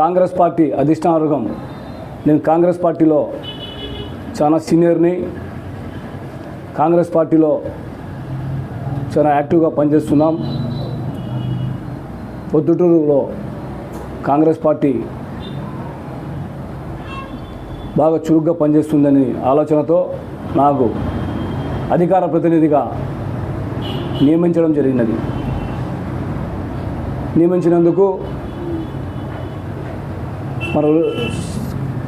Congress party అధిష్టానవర్గం. నేను కాంగ్రెస్ పార్టీలో చాలా సీనియర్ని కాంగ్రెస్ పార్టీలో చాలా యాక్టివ్గా పనిచేస్తున్నాం. పొద్దుటూరులో కాంగ్రెస్ పార్టీ బాగా చురుగ్గా పనిచేస్తుందని ఆలోచనతో నాకు అధికార ప్రతినిధిగా నియమించడం జరిగినది. నియమించినందుకు మన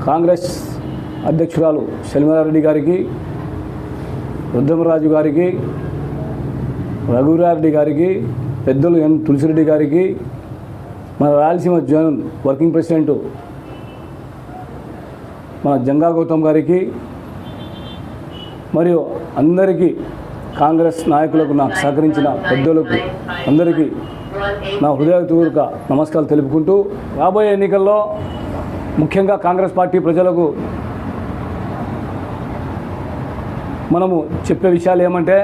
కాంగ్రెస్ అధ్యక్షురాలు షల్మిలారెడ్డి గారికి రుద్రమరాజు గారికి రఘురారెడ్డి గారికి పెద్దలు ఎన్ తులసిరెడ్డి గారికి మన రాయలసీమ జోన్ వర్కింగ్ ప్రెసిడెంట్ మన జంగా గౌతమ్ గారికి మరియు అందరికీ కాంగ్రెస్ నాయకులకు నాకు సహకరించిన పెద్దలకు అందరికీ నా హృదయపూర్వక నమస్కారాలు తెలుపుకుంటూ రాబోయే ఎన్నికల్లో ముఖ్యంగా కాంగ్రెస్ పార్టీ ప్రజలకు మనము చెప్పే విషయాలు ఏమంటే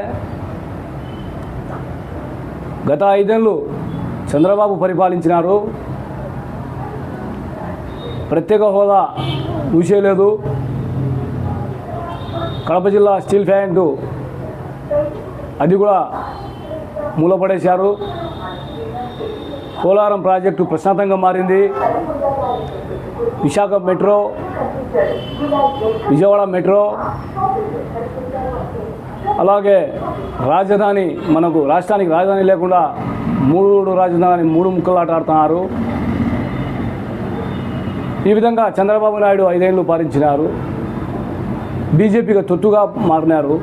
గత ఐదేళ్ళు చంద్రబాబు పరిపాలించినారు. ప్రత్యేక హోదా ఊసేయలేదు కడప జిల్లా స్టీల్ ప్లాంటు అది కూడా మూలపడేశారు. కోలారం ప్రాజెక్టు ప్రశాంతంగా మారింది. విశాఖ మెట్రో విజయవాడ మెట్రో అలాగే రాజధాని మనకు రాష్ట్రానికి రాజధాని లేకుండా మూడు రాజధాని మూడు ముక్కలాటాడుతున్నారు ఈ విధంగా చంద్రబాబు నాయుడు ఐదేళ్ళు పాలించినారు. బీజేపీగా తొత్తుగా మారినారు.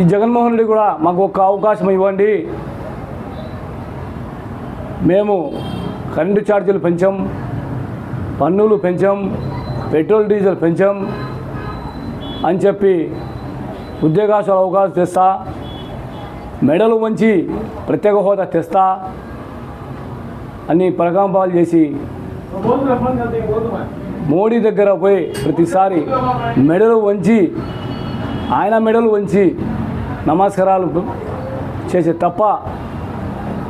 ఈ జగన్మోహన్ రెడ్డి కూడా మాకు ఒక అవకాశం ఇవ్వండి. మేము కరెంటు ఛార్జీలు పెంచాం. పన్నులు పెంచాం పెట్రోల్ డీజిల్ పెంచాం అని చెప్పి ఉద్యోగాశాల అవకాశం తెస్తా మెడలు వంచి ప్రత్యేక హోదా తెస్తా అని ప్రకంపాలు చేసి మోడీ దగ్గర పోయి ప్రతిసారి మెడలు వంచి ఆయన మెడలు వంచి నమస్కారాలు చేసే తప్ప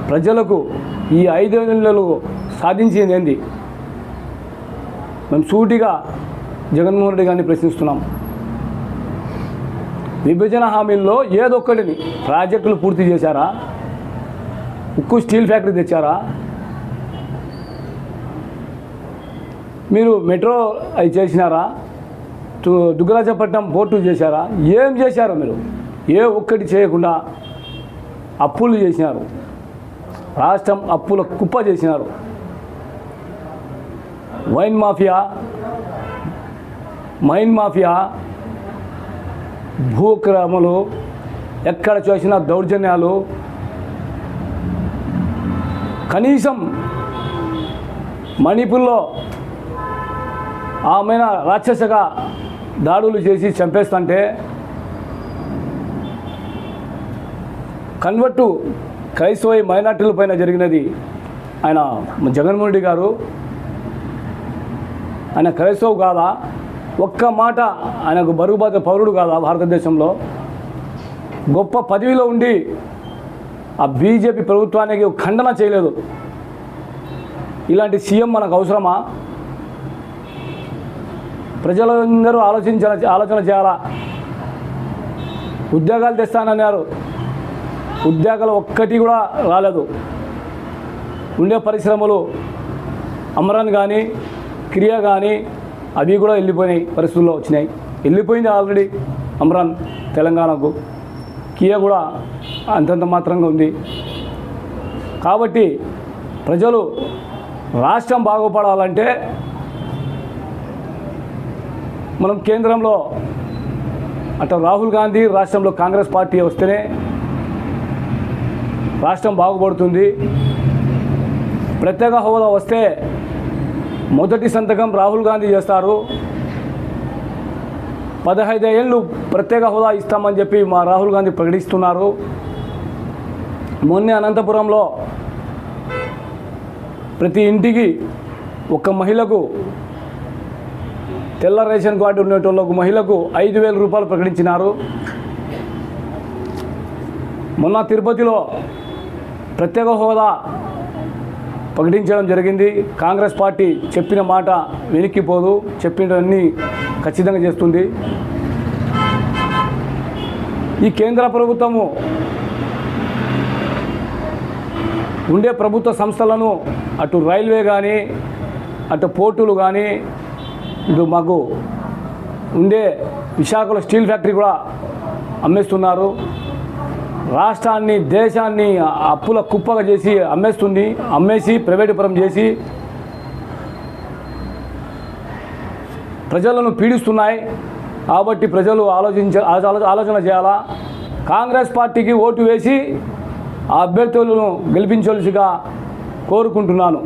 ప్రజలకు ఈ ఐదు నెలలు సాధించింది ఏంది? మేము సూటిగా జగన్మోహన్ రెడ్డి గారిని ప్రశ్నిస్తున్నాం. విభజన హామీల్లో ఏదొక్కటిని ప్రాజెక్టులు పూర్తి చేశారా? ఉక్కు స్టీల్ ఫ్యాక్టరీ తెచ్చారా? మీరు మెట్రో అవి చేసినారా? దుగ్గరాజపట్నం పోర్టు చేశారా? ఏం చేశారా మీరు? ఏ ఒక్కటి చేయకుండా అప్పులు చేసినారు. రాష్ట్రం అప్పుల కుప్ప చేసినారు. వైన్ మాఫియా మైన్ మాఫియా భూక్రమలు ఎక్కడ చూసినా దౌర్జన్యాలు. కనీసం మణిపూర్లో ఆమెన రాక్షసగా దాడులు చేసి చంపేస్తుంటే కన్వర్టు క్రైస్తవ మైనార్టీల పైన జరిగినది ఆయన జగన్మోహన్ రెడ్డి గారు. ఆయన క్రైస్తవు కాదా? ఒక్క మాట ఆయనకు బరుగుబాత పౌరుడు కాదా భారతదేశంలో? గొప్ప పదవిలో ఉండి ఆ బీజేపీ ప్రభుత్వానికి ఖండన చేయలేదు. ఇలాంటి సీఎం మనకు అవసరమా? ప్రజలందరూ ఆలోచించాల ఆలోచన చేయాలా? ఉద్యోగాలు తెస్తానన్నారు. ఉద్యోగాలు ఒక్కటి కూడా రాలేదు. ఉండే పరిశ్రమలు అమరాన్ కానీ క్రియ కానీ అవి కూడా వెళ్ళిపోయినాయి పరిస్థితుల్లో వచ్చినాయి. వెళ్ళిపోయింది ఆల్రెడీ అమరాన్ తెలంగాణకు. కియా కూడా అంతంత మాత్రంగా ఉంది. కాబట్టి ప్రజలు రాష్ట్రం బాగుపడాలంటే మనం కేంద్రంలో అటు రాహుల్ గాంధీ రాష్ట్రంలో కాంగ్రెస్ పార్టీ వస్తేనే రాష్ట్రం బాగుపడుతుంది. ప్రత్యేక హోదా వస్తే మొదటి సంతకం రాహుల్ గాంధీ చేస్తారు. పదహైదు ఏళ్ళు ప్రత్యేక హోదా ఇస్తామని చెప్పి మా రాహుల్ గాంధీ ప్రకటిస్తున్నారు. మొన్నే అనంతపురంలో ప్రతి ఇంటికి ఒక మహిళకు తెల్ల రేషన్ కార్డు ఉండేటోళ్ళకు మహిళకు ఐదు వేల రూపాయలు ప్రకటించినారు. మొన్న తిరుపతిలో ప్రత్యేక హోదా ప్రకటించడం జరిగింది. కాంగ్రెస్ పార్టీ చెప్పిన మాట వెనక్కిపోదు. చెప్పినవన్నీ ఖచ్చితంగా చేస్తుంది. ఈ కేంద్ర ప్రభుత్వము ఉండే ప్రభుత్వ సంస్థలను అటు రైల్వే కానీ అటు పోర్టులు కానీ ఇటు మాకు ఉండే విశాఖలో స్టీల్ ఫ్యాక్టరీ కూడా అమ్మేస్తున్నారు. రాష్ట్రాన్ని దేశాన్ని అప్పుల కుప్పగా చేసి అమ్మేస్తుంది అమ్మేసి ప్రైవేటుపరం చేసి ప్రజలను పీడిస్తున్నాయి. కాబట్టి ప్రజలు ఆలోచించ ఆలోచన చేయాలా? కాంగ్రెస్ పార్టీకి ఓటు వేసి ఆ అభ్యర్థులను గెలిపించవలసిగా కోరుకుంటున్నాను.